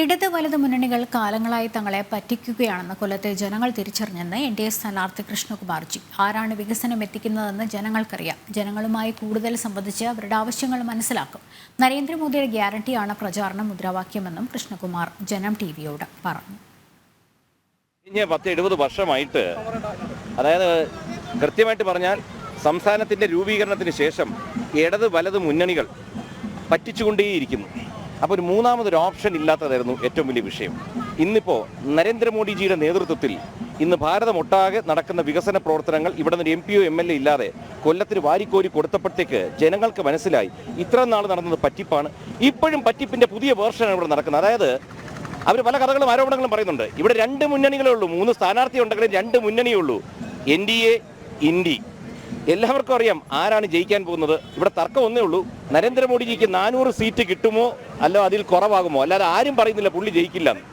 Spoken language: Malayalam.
ഇടത് വലത് മുന്നണികൾ കാലങ്ങളായി തങ്ങളെ പറ്റിക്കുകയാണെന്ന് കൊല്ലത്തെ ജനങ്ങൾ തിരിച്ചറിഞ്ഞെന്ന് എൻ ഡി എ സ്ഥാനാർത്ഥി കൃഷ്ണകുമാർജി ആരാണ് വികസനം എത്തിക്കുന്നതെന്ന് ജനങ്ങൾക്കറിയാം. ജനങ്ങളുമായി കൂടുതൽ സംബന്ധിച്ച് അവരുടെ ആവശ്യങ്ങൾ മനസ്സിലാക്കും. നരേന്ദ്രമോദിയുടെ ഗ്യാരണ്ടിയാണ് പ്രചാരണ മുദ്രാവാക്യമെന്നും കൃഷ്ണകുമാർ ജനം ടി വിയോട് പറഞ്ഞു. കഴിഞ്ഞ പത്ത് എഴുപത് വർഷമായിട്ട് അതായത് കൃത്യമായിട്ട് പറഞ്ഞാൽ സംസ്ഥാനത്തിന്റെ രൂപീകരണത്തിന് ശേഷം ഇടത് വലത് മുന്നണികൾ പറ്റിച്ചുകൊണ്ടേയിരിക്കുന്നു. അപ്പോൾ ഒരു മൂന്നാമതൊരു ഓപ്ഷൻ ഇല്ലാത്തതായിരുന്നു ഏറ്റവും വലിയ വിഷയം. ഇന്നിപ്പോൾ നരേന്ദ്രമോദിജിയുടെ നേതൃത്വത്തിൽ ഇന്ന് ഭാരതമൊട്ടാകെ നടക്കുന്ന വികസന പ്രവർത്തനങ്ങൾ ഇവിടെ നിന്ന് എം പിയോ എം എൽ എ ഇല്ലാതെ കൊല്ലത്തിന് വാരിക്കോരി കൊടുത്തപ്പോഴത്തേക്ക് ജനങ്ങൾക്ക് മനസ്സിലായി ഇത്ര നാൾ നടന്നത് പറ്റിപ്പാണ്. ഇപ്പോഴും പറ്റിപ്പിന്റെ പുതിയ വേർഷനാണ് ഇവിടെ നടക്കുന്നത്. അതായത് അവർ പല കഥകളും ആരോപണങ്ങളും പറയുന്നുണ്ട്. ഇവിടെ രണ്ട് മുന്നണികളേ ഉള്ളൂ. മൂന്ന് സ്ഥാനാർത്ഥി ഉണ്ടെങ്കിലും രണ്ട് മുന്നണിയേ ഉള്ളൂ. എൻ ഡി എ ഇന്ത്യ എല്ലാവർക്കും അറിയാം ആരാണ് ജയിക്കാൻ പോകുന്നത്. ഇവിടെ തർക്കം ഒന്നേ ഉള്ളൂ. നരേന്ദ്രമോദിജിക്ക് നാനൂറ് സീറ്റ് കിട്ടുമോ? അല്ലോ അതിൽ കുറവാകുമോ? അല്ലാതെ ആരും പറയുന്നില്ല പുള്ളി ജയിക്കില്ല.